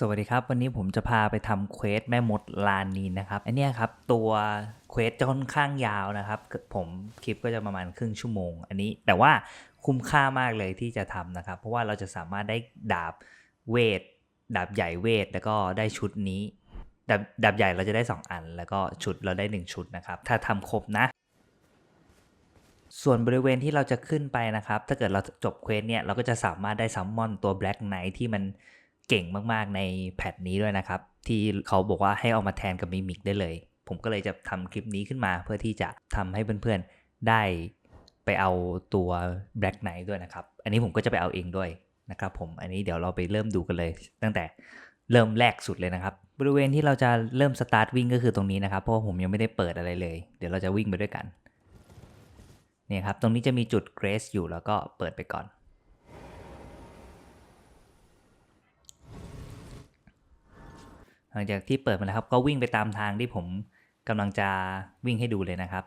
สวัสดีครับ วันนี้ผมจะพาไปทำเควสแม่มดลานนีนนะครับ อันนี้ครับ ตัวเควสจะค่อนข้างยาวนะครับ ผมคลิปก็จะประมาณครึ่งชั่วโมง อันนี้แต่ว่าคุ้มค่ามากเลยที่จะทำนะครับ เพราะว่าเราจะสามารถได้ดาบเวท ดาบใหญ่เวท แล้วก็ได้ชุดนี้ ดาบดาบใหญ่เราจะได้ 2 อัน แล้วก็ชุดเราได้ 1 ชุดนะครับ ถ้าทำครบนะส่วนบริเวณที่เราจะขึ้นไปนะครับ ถ้าเกิดเราจบเควสเนี่ย เราก็จะสามารถได้ซัมมอนตัว Black Knight ที่มัน เก่งมากๆในแพทนี้ด้วยนะครับ ที่เขาบอกว่าให้เอามาแทนกับมิมิกได้เลย ผมก็เลยจะทำคลิปนี้ขึ้นมาเพื่อที่จะทำให้เพื่อนๆได้ไปเอาตัว Black Knight ด้วยนะครับ อันนี้ผมก็จะไปเอาเองด้วยนะครับผม อันนี้เดี๋ยวเราไปเริ่มดูกันเลย ตั้งแต่เริ่มแรกสุดเลยนะครับ บริเวณที่เราจะเริ่มสตาร์ทวิ่งก็คือตรงนี้นะครับ เพราะผมยังไม่ได้เปิดอะไรเลย เดี๋ยวเราจะวิ่งไปด้วยกัน เนี่ยครับ ตรงนี้จะมีจุดเกรสอยู่แล้วก็เปิดไปก่อน ห ลังจากที่เปิดมาแล้วครับก็วิ่งไปตามทางที่ผมกำลังจะวิ่งให้ดูเลยนะครับ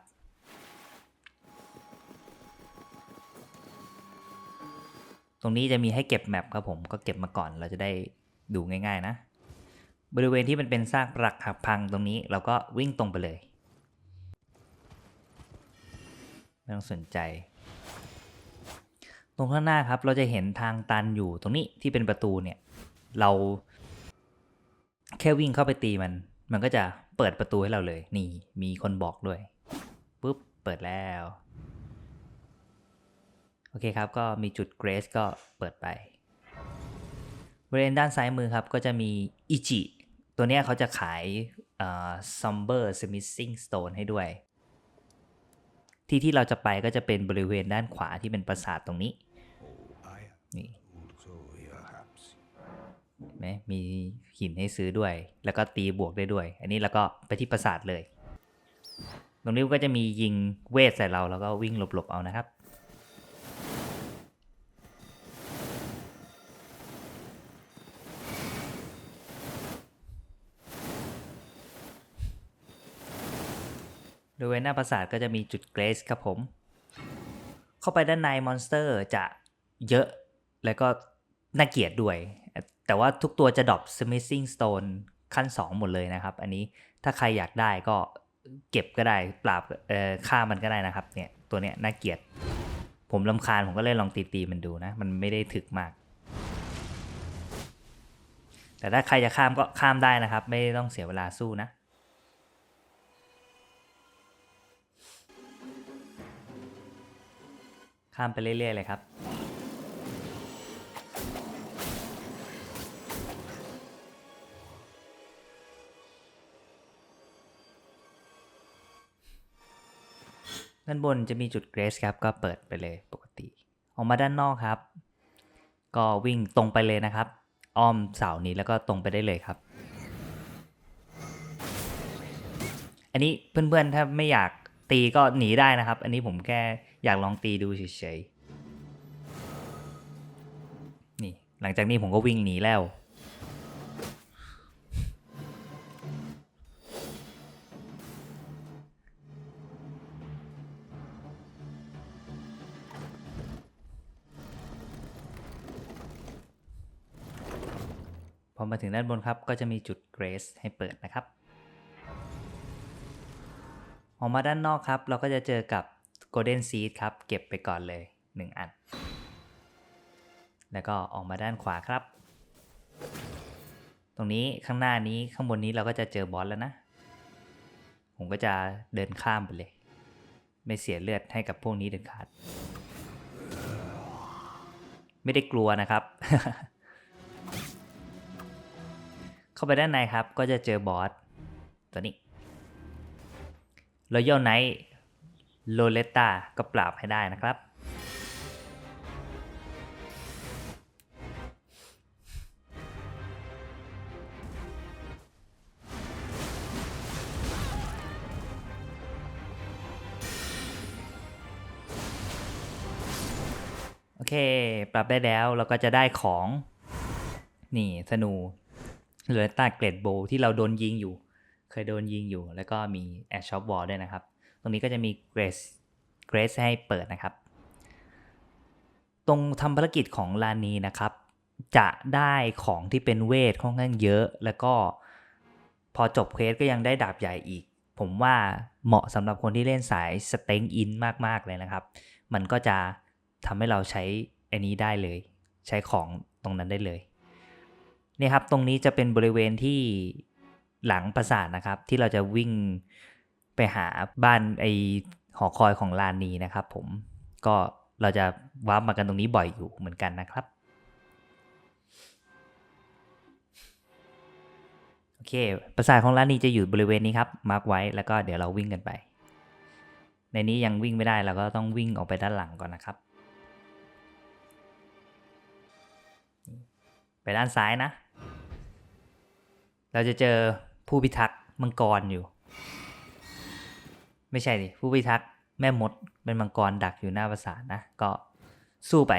ตรงนี้จะมีให้เก็บแมปครับผมก็เก็บมาก่อนเราจะได้ดูง่าย ๆ นะ บริเวณที่มันเป็นซากปรักหักพังตรงนี้เราก็วิ่งตรงไปเลย ไม่ต้องสนใจ ตรงข้างหน้าครับเราจะเห็นทางตันอยู่ตรงนี้ที่เป็นประตูเนี่ย เรา แค่วิ่งเข้าไปตีมัน มันก็จะเปิดประตูให้เราเลย นี่มีคนบอกด้วยปุ๊บเปิดแล้ว โอเคครับ ก็มีจุดเกรสก็เปิดไป บริเวณด้านซ้ายมือครับ ก็จะมีอิจิตัวเนี้ยเขาจะขายซัมเบอร์สมิ t ซิงสโตนให้ด้วย ที่ที่เราจะไปก็จะเป็นบริเวณด้านขวาที่เป็นปราสาทตรงนี้ I นี่ also perhaps เห็นไหมมี หินให้ซื้อด้วย แล้วก็ตีบวกได้ด้วย อันนี้แล้วก็ไปที่ปราสาทเลย ตรงนี้ก็จะมียิงเวทใส่เราแล้วก็วิ่งหลบๆเอานะครับโดยหน้าปราสาทก็จะมีจุดเกรสครับผม เข้าไปด้านในมอนสเตอร์จะเยอะ แล้วก็น่าเกลียดด้วย แต่ว่าทุกตัวจะดรอป Smithing Stone ขั้น 2 หมดเลยนะครับ อันนี้ถ้าใครอยากได้ก็เก็บก็ได้ ปราบเอ่อฆ่ามันก็ได้นะครับ เนี่ยตัวเนี้ยน่าเกลียด ผมลำคาญผมก็เลยลองตีตีมันดูนะ มันไม่ได้ถึกมาก แต่ถ้าใครจะข้ามก็ข้ามได้นะครับ ไม่ต้องเสียเวลาสู้นะข้ามไปเรื่อยๆเลยครับ ด้านบนจะมีจุดเกรสครับ ก็เปิดไปเลยปกติ ออกมาด้านนอกครับ ก็วิ่งตรงไปเลยนะครับ อ้อมเสานี้แล้วก็ตรงไปได้เลยครับ อันนี้เพื่อนๆถ้าไม่อยากตีก็หนีได้นะครับ อันนี้ผมแค่อยากลองตีดูเฉยๆนี่หลังจากนี้ผมก็วิ่งหนีแล้ว มาถึงด้านบนครับ ก็จะมีจุดเกรสให้เปิดนะครับ ออกมาด้านนอกครับ เราก็จะเจอกับ Golden Seed ครับ เก็บไปก่อนเลย 1 อัน แล้วก็ออกมาด้านขวาครับ ตรงนี้ข้างหน้านี้ข้างบนนี้เราก็จะเจอบอสแล้วนะ ผมก็จะเดินข้ามไปเลย ไม่เสียเลือดให้กับพวกนี้เด็ดขาด ไม่ได้กลัวนะครับ เข้าไปด้านในครับ ก็จะเจอบอสตัวนี้ Royal Knight โลเลตตาก็ปราบให้ได้นะครับ โอเค ปรับได้แล้วเราก็จะได้ของ นี่ธนู โลเลตตาเกรดโบที่เราโดนยิงอยู่ เคยโดนยิงอยู่ แล้วก็มีแอชช็อปวอลด้วยนะครับ ตรงนี้ก็จะมีเกรสเกรสให้เปิดนะครับ ตรงทำภารกิจของลานีนะครับ จะได้ของที่เป็นเวทค่อนข้างเยอะ แล้วก็พอจบเควสก็ยังได้ดาบใหญ่อีก ผมว่าเหมาะสำหรับคนที่เล่นสายสเต็งอินมาก ๆ เลยนะครับ มันก็จะทำให้เราใช้อันนี้ได้เลย ใช้ของตรงนั้นได้เลย เนี่ยครับตรงนี้จะเป็นบริเวณที่หลังปราสาทนะครับ ที่เราจะวิ่งไปหาบ้านไอหอคอยของลานนีนะครับ ผมก็เราจะวาร์ปมากันตรงนี้บ่อยอยู่เหมือนกันนะครับโอเค ปราสาทของลานนีจะอยู่บริเวณนี้ครับมาร์กไว้แล้วก็เดี๋ยวเราวิ่งกันไป ในนี้ยังวิ่งไม่ได้เราก็ต้องวิ่งออกไปด้านหลังก่อนนะครับ ไปด้านซ้ายนะ เราจะเจอผู้พิทักษ์มังกรอยู่ ไม่ใช่ดิผู้พิทักษ์แม่มดเป็นมังกรดักอยู่หน้าปราสาทนะ ก็สู้ไป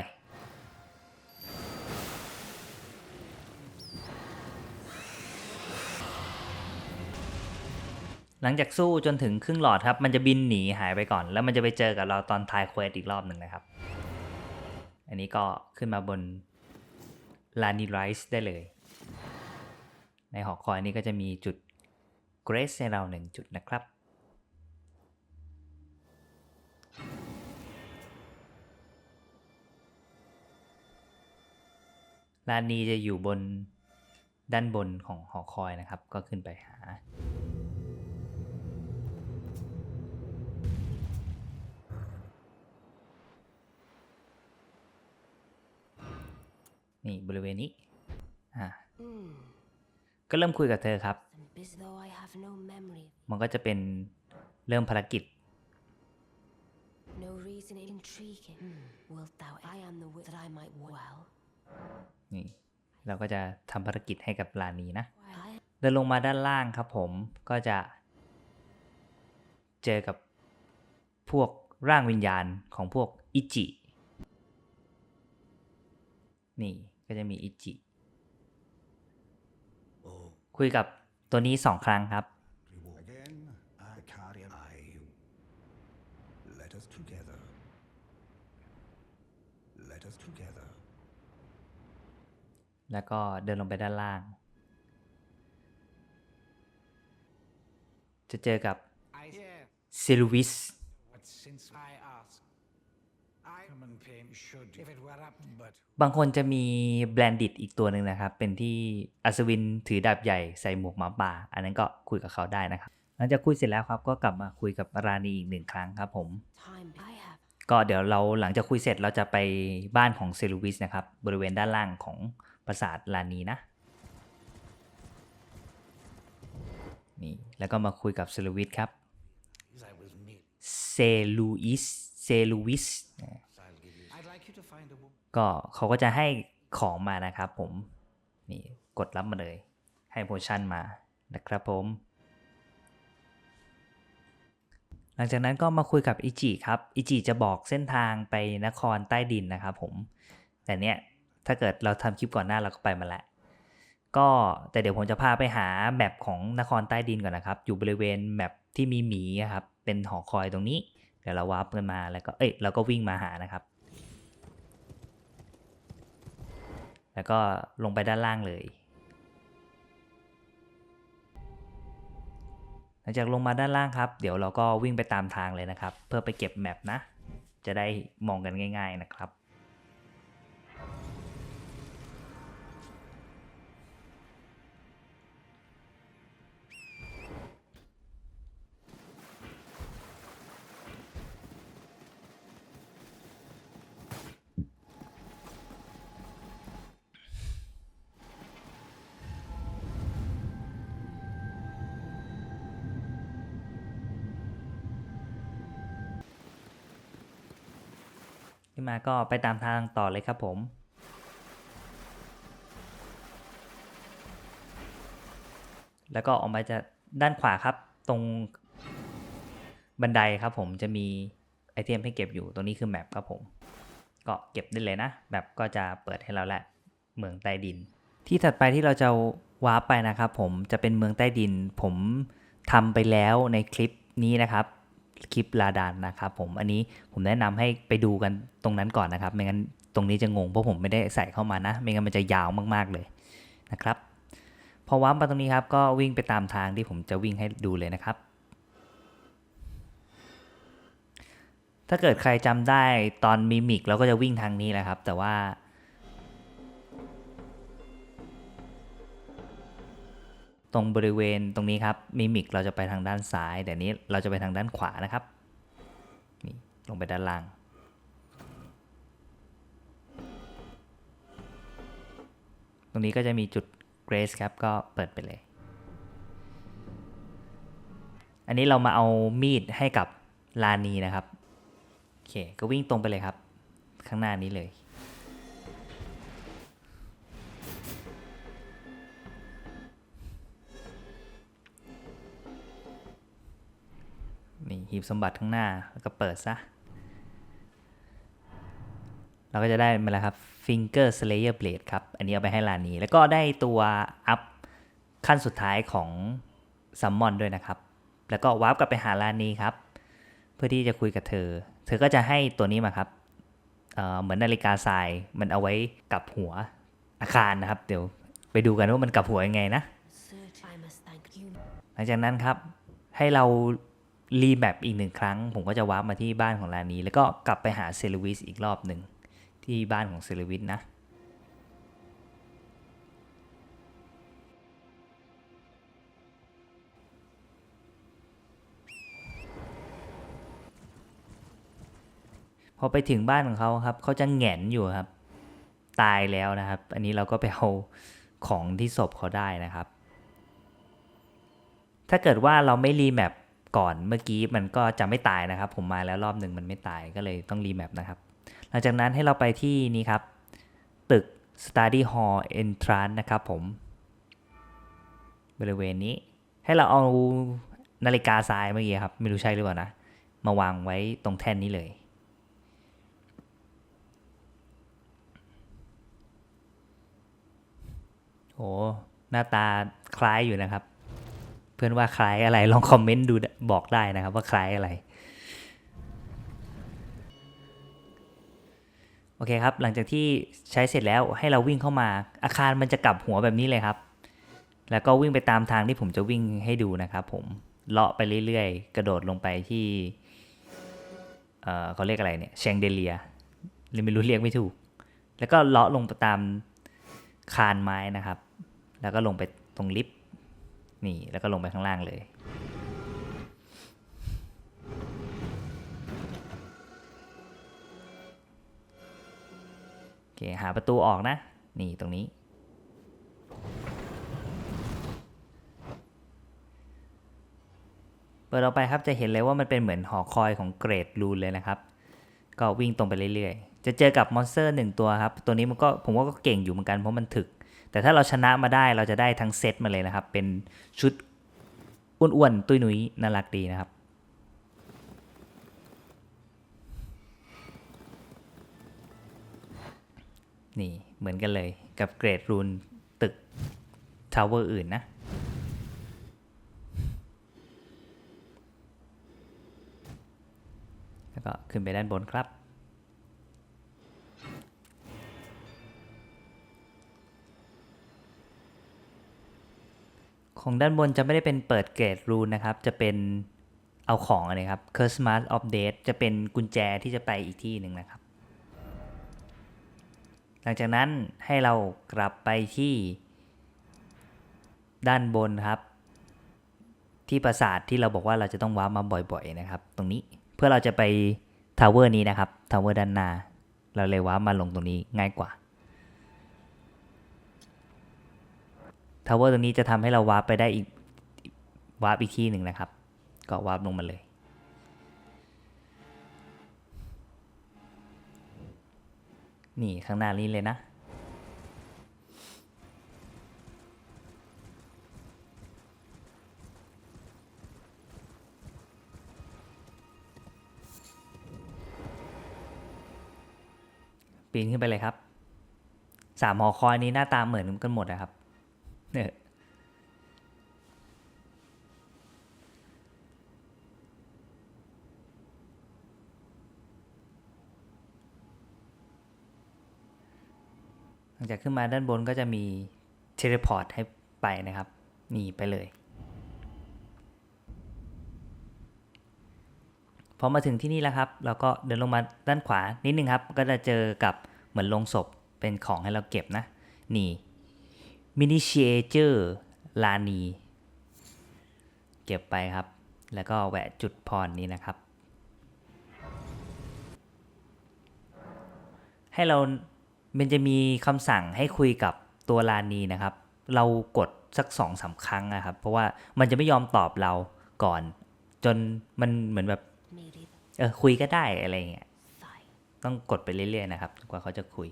หลังจากสู้จนถึงครึ่งหลอดครับ มันจะบินหนีหายไปก่อน แล้วมันจะไปเจอกับเราตอนทายเควสอีกรอบหนึ่งนะครับ อันนี้ก็ขึ้นมาบนลานีไรส์ได้เลย ในหอคอยนี้ก็จะมีจุดเกรสให้เราหนึ่งจุดนะครับ ลานนี้จะอยู่บนด้านบนของหอคอยนะครับ ก็ขึ้นไปหานี่บริเวณนี้ อ่า ก็เริ่มคุยกับเธอครับ As though I have no memory, มันก็จะเป็นเริ่มภารกิจ no reason intriguing. Hmm. Wilt thou? I am the wit that I might well. นี่ เราก็จะทำภารกิจให้กับลานีนะ I เดินลงมาด้านล่างครับผมก็จะ เจอกับพวกร่างวิญญาณของพวกอิจิ นี่ก็จะมีอิจิ Oh, คุยกับตัวนี้สองครั้งครับ reward. Again, I carry I. Let us together. Let us together. แล้วก็เดินลงไปด้านล่าง จะเจอกับ I hear ซิลวิส บางคนจะมีแบรนดิตอีกตัวหนึ่งนะครับ เป็นที่อัศวินถือดาบใหญ่ใส่หมวกหมาป่า อันนั้นก็คุยกับเขาได้นะครับ หลังจากคุยเสร็จแล้วครับก็กลับมาคุยกับราณีอีกหนึ่งครั้งครับผม time I have ก็เดี๋ยวเราหลังจากคุยเสร็จเราจะไปบ้านของเซลูวิสนะครับ บริเวณด้านล่างของปราสาทลานีนะนี่แล้วก็มาคุยกับเซลูวิสครับ as I was near, เซลูอิสเซลูวิส ก็เขาก็จะให้ของมานะครับผม นี่กดรับมาเลย ให้โพชั่นมานะครับผม หลังจากนั้นก็มาคุยกับอิจิครับ อิจิจะบอกเส้นทางไปนครใต้ดินนะครับผม แต่เนี้ยถ้าเกิดเราทำคลิปก่อนหน้าเราก็ไปมาแล้วก็แต่เดี๋ยวผมจะพาไปหาแมปของนครใต้ดินก่อนนะครับ อยู่บริเวณแมปที่มีหมีครับ เป็นหอคอยตรงนี้ เดี๋ยวเราวาร์ปกันมาแล้วก็เอ้ยเราก็วิ่งมาหานะครับ แล้วก็ลงไปด้านล่างเลย หลังจากลงมาด้านล่างครับ เดี๋ยวเราก็วิ่งไปตามทางเลยนะครับ เพื่อไปเก็บแมปนะ จะได้มองกันง่าย ๆนะครับ มาก็ไปตามทางต่อเลยครับผมแล้วก็ออกมาจากด้านขวาครับ ตรงบันไดครับผมจะมีไอเทมให้เก็บอยู่ตรงนี้คือแมปครับผม ก็เก็บได้เลยนะแมปก็จะเปิดให้เราแหละเมืองใต้ดิน ที่ถัดไปที่เราจะวาร์ปไปนะครับผมจะเป็นเมืองใต้ดิน ผมทำไปแล้วในคลิปนี้นะครับ คลิปลาดานนะครับผมอันนี้ผมแนะนำให้ไปดูกันตรงนั้นก่อนนะครับ ไม่งั้นตรงนี้จะงงเพราะผมไม่ได้ใส่เข้ามานะ ไม่งั้นมันจะยาวมากๆเลยนะครับพอว้าร์ปมาตรงนี้ครับก็วิ่งไปตามทางที่ผมจะวิ่งให้ดูเลยนะครับ ถ้าเกิดใครจำได้ตอนมิมิกเราก็จะวิ่งทางนี้แหละครับ แต่ว่า ตรงบริเวณตรงนี้ครับมิมิกเราจะไปทางด้านซ้ายแต่นี้เราจะไปทางด้านขวานะครับนี่ลงไปด้านล่างตรงนี้ก็จะมีจุดเกรสครับ ก็เปิดไปเลย อันนี้เรามาเอามีดให้กับลานีนะครับ โอเค ก็วิ่งตรงไปเลยครับ ข้างหน้านี้เลย หีบสมบัติข้างหน้า แล้วก็เปิดซะ เราก็จะได้มาแล้วครับ Finger Slayer Blade ครับ อันนี้เอาไปให้ลานีแล้วก็ได้ตัวอัพขั้นสุดท้ายของซัมมอนด้วยนะครับ แล้วก็วาร์ปกลับไปหาลานีครับ เพื่อที่จะคุยกับเธอ เธอก็จะให้ตัวนี้มาครับเอ่อเหมือนนาฬิกาทราย มันเอาไว้กลับหัวอาคารนะครับ เดี๋ยวไปดูกันว่ามันกลับหัวยังไงนะ Search. I must thank you. หลังจากนั้นครับให้เรา รีแมปอีกหนึ่งครั้ง ผมก็จะวาร์ปมาที่บ้านของลานีแล้วก็กลับไปหาเซลวิสอีกรอบหนึ่งที่บ้านของเซลวิสนะพอไปถึงบ้านของเขาครับเขาจะแหงนอยู่ครับ ตายแล้วนะครับ อันนี้เราก็ไปเอาของที่ศพเขาได้นะครับ ถ้าเกิดว่าเราไม่รีแมป ก่อนเมื่อกี้มันก็จะไม่ตายนะครับ ผมมาแล้วรอบหนึ่งมันไม่ตายก็เลยต้องรีแมปนะครับ หลังจากนั้นให้เราไปที่นี่ครับ ตึก Study Hall Entrance นะครับผม บริเวณนี้ให้เราเอานาฬิกาทรายเมื่อกี้ครับ ไม่รู้ใช่หรือเปล่านะ มาวางไว้ตรงแท่นนี้เลย โอ้หน้าตาคล้ายอยู่นะครับ พื่อนว่าคล้ายอะไร ลองคอมเมนต์ดูบอกได้นะครับ ว่าคล้ายอะไร โอเคครับ หลังจากที่ใช้เสร็จแล้วให้เราวิ่งเข้ามา อาคารมันจะกลับหัวแบบนี้เลยครับ แล้วก็วิ่งไปตามทางที่ผมจะวิ่งให้ดูนะครับผม เลาะไปเรื่อยๆ กระโดดลงไปที่ เอ่อเขาเรียกอะไรเนี่ยแชงเดเลียหรือไม่รู้เรียกไม่ถูก แล้วก็เลาะลงไปตามคานไม้นะครับ แล้วก็ลงไปตรงลิฟต์ นี่แล้วก็ลงไปข้างล่างเลย โอเค หาประตูออกนะ นี่ตรงนี้ เปิดออกไปครับจะเห็นเลยว่ามันเป็นเหมือนหอคอยของเกรดรูนเลยนะครับ ก็วิ่งตรงไปเรื่อยๆ จะเจอกับมอนสเตอร์หนึ่งตัวครับ ตัวนี้มันก็ผมว่าก็เก่งอยู่เหมือนกันเพราะมันถึก แต่ถ้าเราชนะมาได้เราจะได้ทั้งเซตมาเลยนะครับ เป็นชุดอ้วนๆตุ้ยนุ้ยน่ารักดีนะครับ นี่เหมือนกันเลยกับเกรดรูนตึกทาวเวอร์อื่นนะแล้วก็ขึ้นไปด้านบนครับ ของด้านบนจะไม่ได้เป็นเปิดเกรดรูนนะครับ จะเป็นเอาของอะไรครับ Christmas of Date จะเป็นกุญแจที่จะไปอีกที่หนึ่งนะครับ หลังจากนั้นให้เรากลับไปที่ ด้านบนครับ ที่ปราสาทที่เราบอกว่าเราจะต้องว้ามาบ่อยๆนะครับ ตรงนี้เพื่อเราจะไปทาวเวอร์นี้นะครับทาวเวอร์ด้านหน้าเราเลยว้ามาลงตรงนี้ง่ายกว่า ทาวเวอร์ตรงนี้จะทำให้เราวาร์ปไปได้อีกวาร์ปอีกที่หนึ่งนะครับ ก็วาร์ปลงมาเลยนี่ข้างหน้านี้เลยนะ ปีนขึ้นไปเลยครับสามหอคอยนี้หน้าตาเหมือนกันหมดนะครับ เนี่ยลังจากขึ้นมาด้านบนก็จะมีเทเลพอร์ตให้ไปนะครับหนีไปเลยพอมาถึงที่นี่แล้วครับ เราก็เดินลงมาด้านขวานิดนึงครับ ก็จะเจอกับเหมือนโลงศพเป็นของให้เราเก็บนะ นี่ มินิเชเจอร์ลานี เก็บไปครับ แล้วก็แหวะจุดพรนี้นะครับ ให้เรามันจะมีคำสั่งให้คุยกับตัวลานีนะครับ เรากดสักสองสาครั้งนะครับ เพราะว่ามันจะไม่ยอมตอบเราก่อน จนมันเหมือนแบบเออคุยก็ได้อะไรเงี้ยต้องกดไปเรื่อยๆนะครับจนกว่าเขาจะคุย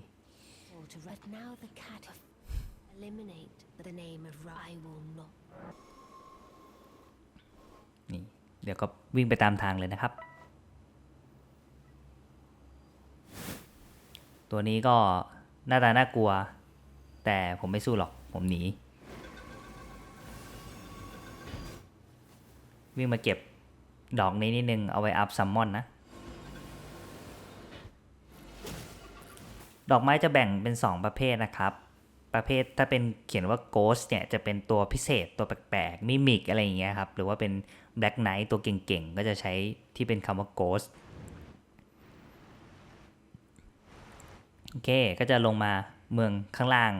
eliminate the name of Ra- I will not. นี่เดี๋ยวก็วิ่งไปตามทางเลยนะครับ ตัวนี้ก็หน้าตาน่ากลัว แต่ผมไม่สู้หรอก ผมหนี วิ่งมาเก็บดอกนี้นิดนึง เอาไว้อัพซัมมอนนะ ดอกไม้จะแบ่งเป็น 2 ประเภทนะครับ ประเภทถ้าเป็นเขียนว่า Ghost เนี่ยจะเป็นตัวพิเศษตัวแปลกๆมิมิกอะไรอย่างเงี้ยครับ หรือว่าเป็น Black Knight ตัวเก่งๆ ก็จะใช้ที่เป็นคำว่า Ghost โอเค ก็จะลงมาเมืองข้างล่าง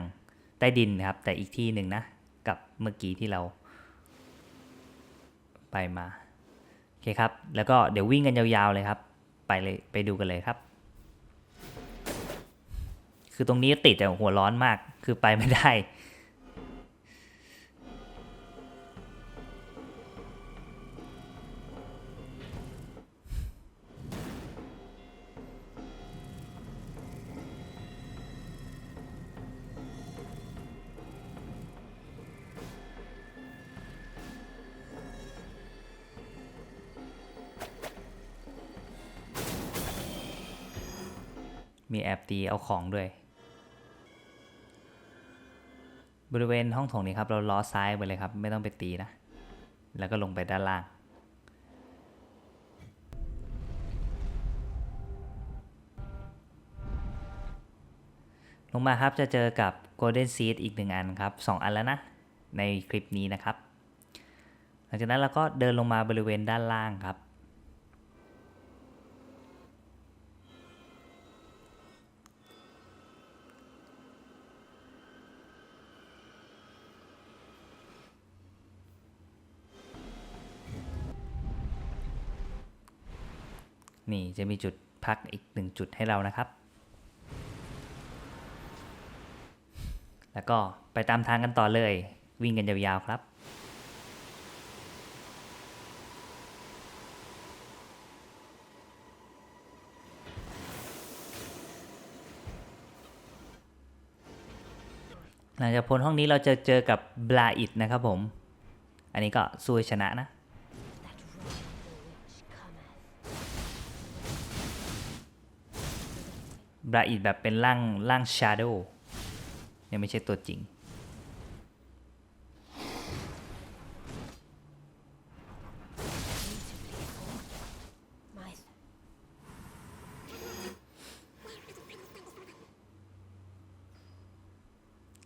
ใต้ดินนะครับ แต่อีกที่หนึ่งนะ กับเมื่อกี้ที่เรา ไปมา โอเคครับ แล้วก็เดี๋ยววิ่งกันยาวๆเลยครับ ไปเลยไปดูกันเลยครับ คือตรงนี้ติดแต่หัวร้อนมาก คือไปไม่ได้ มีแอบตีเอาของด้วย บริเวณห้องโถงนี้ครับ เราล้อซ้ายไปเลยครับ ไม่ต้องไปตีนะ แล้วก็ลงไปด้านล่าง ลงมาครับจะเจอกับ Golden Seed อีกหนึ่งอันครับ 2 อันแล้วนะ ในคลิปนี้นะครับ หลังจากนั้นเราก็เดินลงมาบริเวณด้านล่างครับ นี่จะมีจุดพักอีกหนึ่งจุดให้เรานะครับ แล้วก็ไปตามทางกันต่อเลย วิ่งกันยาวๆครับหลังจากพ้นห้องนี้เราจะเจอกับบลาอิดนะครับผม อันนี้ก็สู้ชนะนะ บราอิดแบบเป็นร่างร่างชาโดว์ยังไม่ใช่ตัวจริง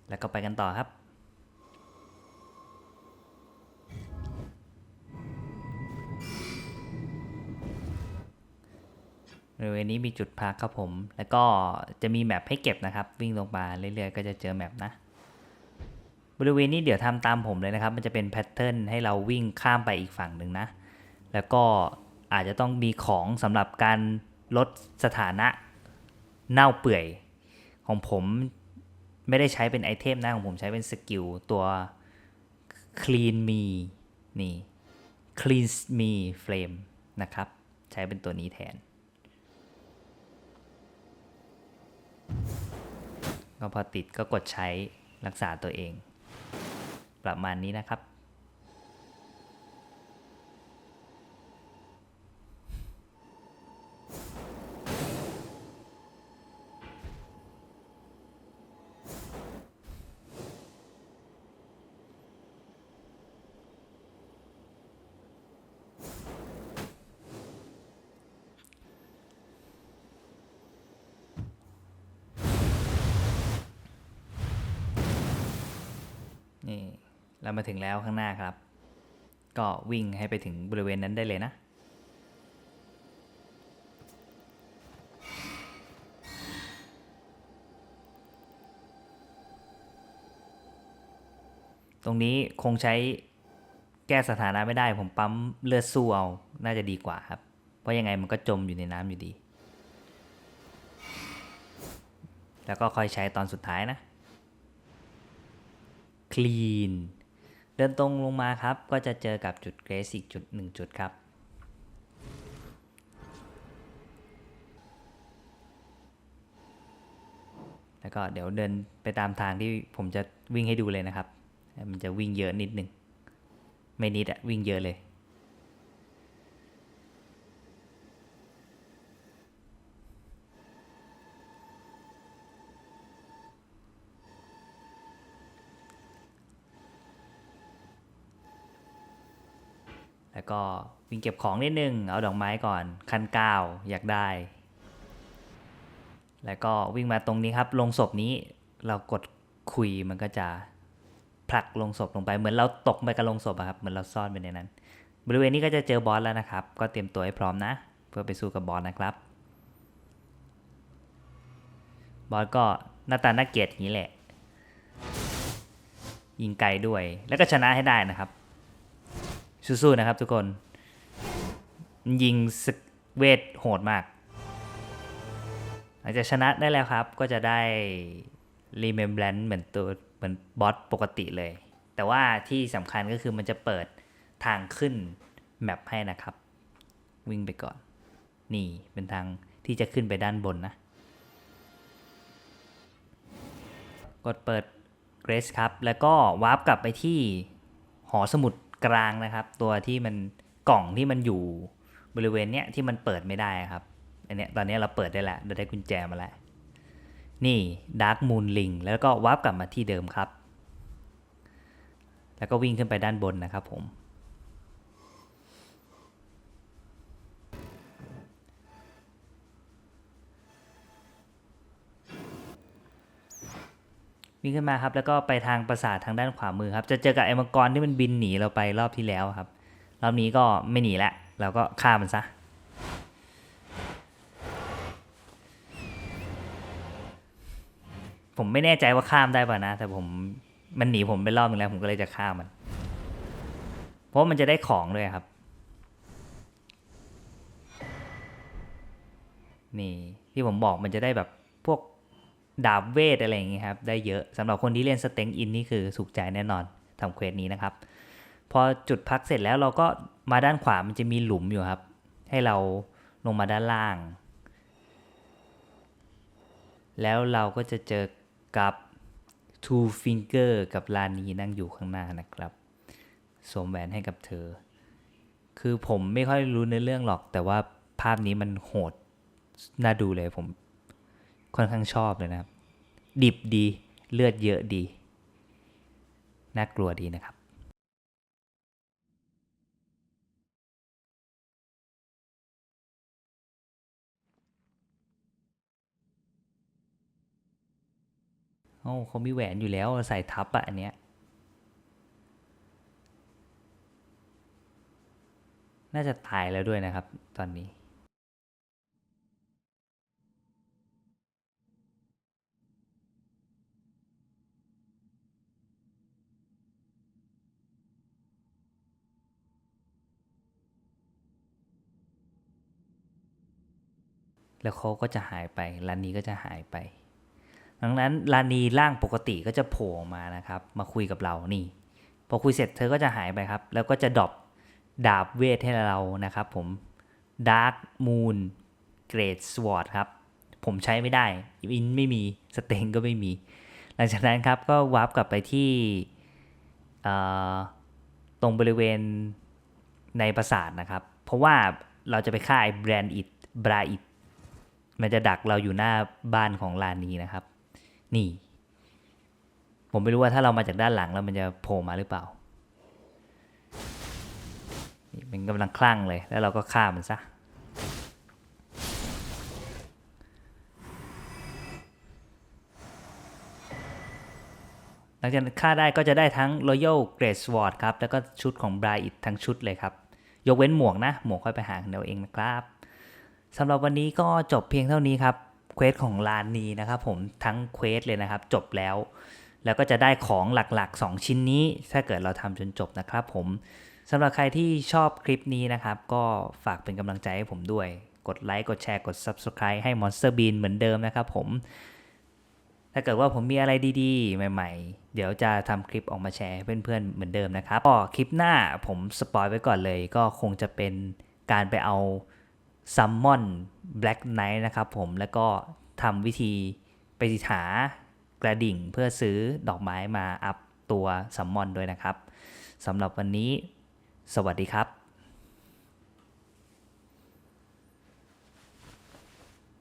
แล้วก็ไปกันต่อครับ ณนี้มีจุดพักครับผม แล้วก็จะมีแมปให้เก็บนะครับ วิ่งลงมาเรื่อยๆ ก็จะเจอแมปนะ บริเวณนี้เดี๋ยวทำตามผมเลยนะครับ มันจะเป็นแพทเทิร์นให้เราวิ่งข้ามไปอีกฝั่งหนึ่งนะ แล้วก็อาจจะต้องมีของสำหรับการลดสถานะเน่าเปื่อยของผมไม่ได้ใช้เป็นไอเทมนะของผมใช้เป็นสกิลตัว clean me นี่ clean me flame นะครับ ใช้เป็นตัวนี้แทน ก็พอติดก็กดใช้รักษาตัวเอง ประมาณนี้นะครับ มาถึงแล้วข้างหน้าครับ ก็วิ่งให้ไปถึงบริเวณนั้นได้เลยนะ ตรงนี้คงใช้แก้สถานะไม่ได้ผมปั๊มเลือดสู้เอา น่าจะดีกว่าครับ เพราะยังไงมันก็จมอยู่ในน้ำอยู่ดี แล้วก็ค่อยใช้ตอนสุดท้ายนะคลีน เดินตรงลงมาครับ ก็จะเจอกับจุดเกรสอีกจุดหนึ่งจุดครับ แล้วก็เดี๋ยวเดินไปตามทางที่ผมจะวิ่งให้ดูเลยนะครับ มันจะวิ่งเยอะนิดหนึ่งไม่นิดอะวิ่งเยอะเลย แล้วก็วิ่งเก็บของนิดนึง เอาดอกไม้ก่อน คันก้าอยากได้ แล้วก็วิ่งมาตรงนี้ครับ ลงศพนี้เรากดคุยมันก็จะผลักลงศพลงไป เหมือนเราตกไปกับลงศพอะครับ เหมือนเราซ่อนไปในนั้น บริเวณนี้ก็จะเจอบอสแล้วนะครับ ก็เตรียมตัวให้พร้อมนะ เพื่อไปสู้กับบอสนะครับ บอสก็หน้าตาน่าเกลียดอย่างนี้แหละ ยิงไกลด้วย แล้วก็ชนะให้ได้นะครับ สู้ๆนะครับทุกคน ยิงสเวทโหดมากหลังจากชนะได้แล้วครับ ก็จะได้ Remembrance เหมือนตัวเหมือนบอสปกติเลย แต่ว่าที่สำคัญก็คือมันจะเปิดทางขึ้นแมปให้นะครับ วิ่งไปก่อน นี่เป็นทางที่จะขึ้นไปด้านบนนะ กดเปิด Grace ครับ แล้วก็วาร์ปกลับไปที่หอสมุด กลางนะครับ ตัวที่มันกล่องที่มันอยู่บริเวณเนี้ยที่มันเปิดไม่ได้ครับอันเนี้ยตอนนี้เราเปิดได้แล้วเราได้กุญแจมาแล้ว นี่ Dark Moon Ring แล้วก็วาร์ปกลับมาที่เดิมครับ แล้วก็วิ่งขึ้นไปด้านบนนะครับผม วิ่งขึ้นมาครับ แล้วก็ไปทางปราสาททางด้านขวามือครับ จะเจอกับไอ้มังกรที่มันบินหนีเราไปรอบที่แล้วครับ รอบนี้ก็ไม่หนีละเราก็ฆ่ามันซะผมไม่แน่ใจว่าข้ามได้ป่ะนะ แต่ผมมันหนีผมไปรอบนึงแล้ว ผมก็เลยจะฆ่ามัน เพราะมันจะได้ของด้วยครับ นี่ที่ผมบอกมันจะได้แบบพวก ดาบเวทอะไรอย่างงี้ครับ ได้เยอะสำหรับคนที่เล่นสเต็งอินนี่คือสุขใจแน่นอนทำเควสนี้นะครับ พอจุดพักเสร็จแล้วเราก็มาด้านขวามันจะมีหลุมอยู่ครับ ให้เราลงมาด้านล่าง แล้วเราก็จะเจอกับ Two Finger กับลานีนั่งอยู่ข้างหน้านะครับสวมแหวนให้กับเธอ คือผมไม่ค่อยรู้ในเรื่องหรอก แต่ว่าภาพนี้มันโหด น่าดูเลยผม ค่อนข้างชอบเลยนะครับ ดิบดีเลือดเยอะดี น่ากลัวดีนะครับโอ้เขามีแหวนอยู่แล้วใส่ทับอะอันเนี้ย น่าจะตายแล้วด้วยนะครับ ตอนนี้ แล้วเขาก็จะหายไปร้านีก็จะหายไป ดังนั้นลานีร่างปกติก็จะโผล่มานะครับ มาคุยกับเรานี่ พอคุยเสร็จเธอก็จะหายไปครับ แล้วก็จะดรอปดาบเวทให้เรานะครับผม Dark Moon Great Sword ครับ ผมใช้ไม่ได้อินไม่มีสเต็งก็ไม่มี หลังจากนั้นครับก็วาร์ปกลับไปที่ตรงบริเวณในปราสาทนะครับ เพราะว่าเราจะไปฆ่าไอ้แบรนด์อิดบราอิด มันจะดักเราอยู่หน้าบ้านของลานีนะครับ นี่ ผมไม่รู้ว่าถ้าเรามาจากด้านหลังแล้วมันจะโผล่มาหรือเปล่านี่มันกำลังคลั่งเลยแล้วเราก็ฆ่ามันซะดลังจากฆ่าได้ก็จะได้ทั้ง Royal Great Sword ครับ แล้วก็ชุดของ b r i อิ t ทั้งชุดเลยครับ ยกเว้นหมวกนะ หมวกค่อยไปหากันเอาเองนะครับ สำหรับวันนี้ก็จบเพียงเท่านี้ครับเควสของลานนี้นะครับผมทั้งเควสเลยนะครับ จบแล้ว แล้วก็จะได้ของหลักๆ 2 ชิ้นนี้ ถ้าเกิดเราทำจนจบนะครับผมสำหรับใครที่ชอบคลิปนี้นะครับ ก็ฝากเป็นกำลังใจให้ผมด้วย กดไลค์กดแชร์กด Subscribe ให้ Monster Bean เหมือนเดิมนะครับผม ถ้าเกิดว่าผมมีอะไรดีๆ ใหม่ๆ เดี๋ยวจะทำคลิปออกมาแชร์ให้เพื่อนๆ เหมือนเดิมนะครับก็คลิปหน้าผมสปอยไว้ก่อนเลย ก็คงจะเป็นการไปเอา ซัมมอนแบล็กไนท์นะครับผมแล้วก็ทำวิธีไปหากระดิ่งเพื่อซื้อดอกไม้มาอัพตัวซัมมอนด้วยนะครับสำหรับวันนี้ สวัสดีครับ